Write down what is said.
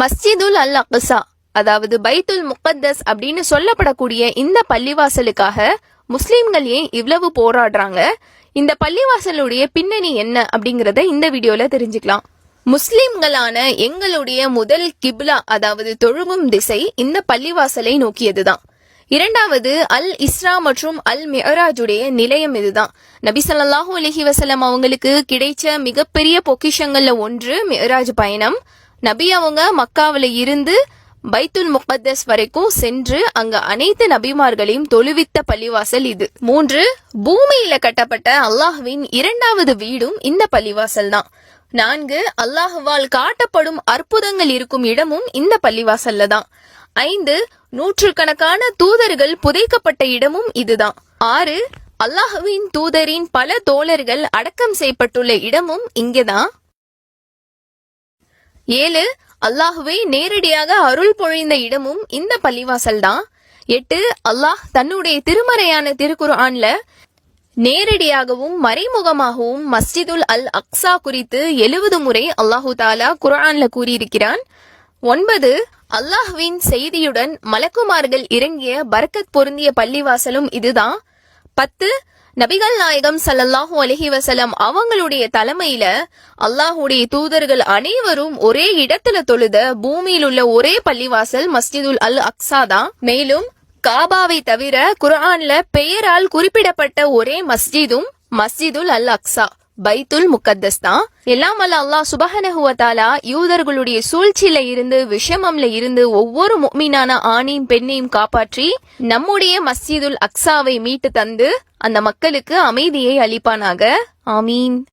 மஸ்ஜிதுல் அல் அக்சா அதாவது பைத்துல் முக்கத்தஸ் அப்படின்னு சொல்லப்படக்கூடிய இந்த பள்ளிவாசலுக்காக முஸ்லீம்கள் ஏன் இவ்வளவு போராடுறாங்க? இந்த பள்ளிவாசலுடைய பின்னணி என்ன அப்படிங்கறத இந்த வீடியோல தெரிஞ்சுக்கலாம். முஸ்லிம்களான எங்களுடைய முதல் கிப்லா அதாவது தொழுகும் திசை இந்த பள்ளிவாசலை நோக்கியதுதான். இரண்டாவது அல் இஸ்ரா மற்றும் அல் மெஹராஜுடைய நிலையம் இதுதான். நபி ஸல்லல்லாஹு அலைஹி அவங்களுக்கு கிடைச்ச மிகப்பெரிய பொக்கிஷங்கள்ல ஒன்று மெஹராஜ் பயணம். நபி அவங்க மக்காவில் இருந்து பைத்துல் முகத்தஸ் வரைக்கும் சென்று அங்க அனைத்து நபிமார்களையும் தொழுவித்த பள்ளிவாசல் இது. மூன்று பூமியில கட்டப்பட்ட அல்லாஹ்வின் இரண்டாவது வீடும் இந்த பள்ளிவாசல் தான். நான்கு அல்லாஹுவால் காட்டப்படும் அற்புதங்கள் இருக்கும் இடமும் இந்த பள்ளிவாசல்ல தான். ஐந்து நூற்றுக்கணக்கான தூதர்கள் புதைக்கப்பட்ட இடமும் இதுதான் ஆறு அல்லாஹுவின் தூதரின் பல தோழர்கள் அடக்கம் செய்யப்பட்டுள்ள இடமும் இங்கேதான் ஏழு அல்லாஹுவை நேரடியாக அருள் பொழிந்த இடமும் இந்த பள்ளிவாசல் தான் எட்டு அல்லாஹ் தன்னுடைய திருமறையான திருக்குர்ஆன்ல நேரடியாகவும் மறைமுகமாகவும் மஸ்ஜிதுல் அல் அக்ஸா குறித்து எழுபது முறை அல்லாஹு தாலா குரான்ல கூறியிருக்கிறான். ஒன்பது அல்லாஹ்வின் செய்தியுடன் மலக்குமார்கள் இறங்கிய பரக்கத் பொருந்திய பள்ளிவாசலும் இதுதான். பத்து நபிகள் நாயகம் ஸல்லல்லாஹு அலஹி வசலம் அவங்களுடைய தலைமையில அல்லாஹுடைய தூதர்கள் அனைவரும் ஒரே இடத்துல தொழுத பூமியில் உள்ள ஒரே பள்ளிவாசல் மஸ்ஜிதுல் அல் அக்ஸா தான். மேலும் காபாவை தவிர குரான்ல பெயரால் குறிப்பிடப்பட்ட ஒரே மஸ்ஜிதும் மஸ்ஜிதுல் அல் அக்ஸா பைத்துல் முக்கத்தஸ் தான். எல்லாம் அல்ல அல்லாஹ் சுபஹனஹுவத்தாலா யூதர்களுடைய சூழ்ச்சியில இருந்து விஷமம்ல இருந்து ஒவ்வொரு முக்மீனான ஆணையும் பெண்ணையும் காப்பாற்றி நம்முடைய மஸ்ஜிதுல் அக்ஸாவை மீட்டு தந்து அந்த மக்களுக்கு அமைதியை அளிப்பானாக. ஆமீன்.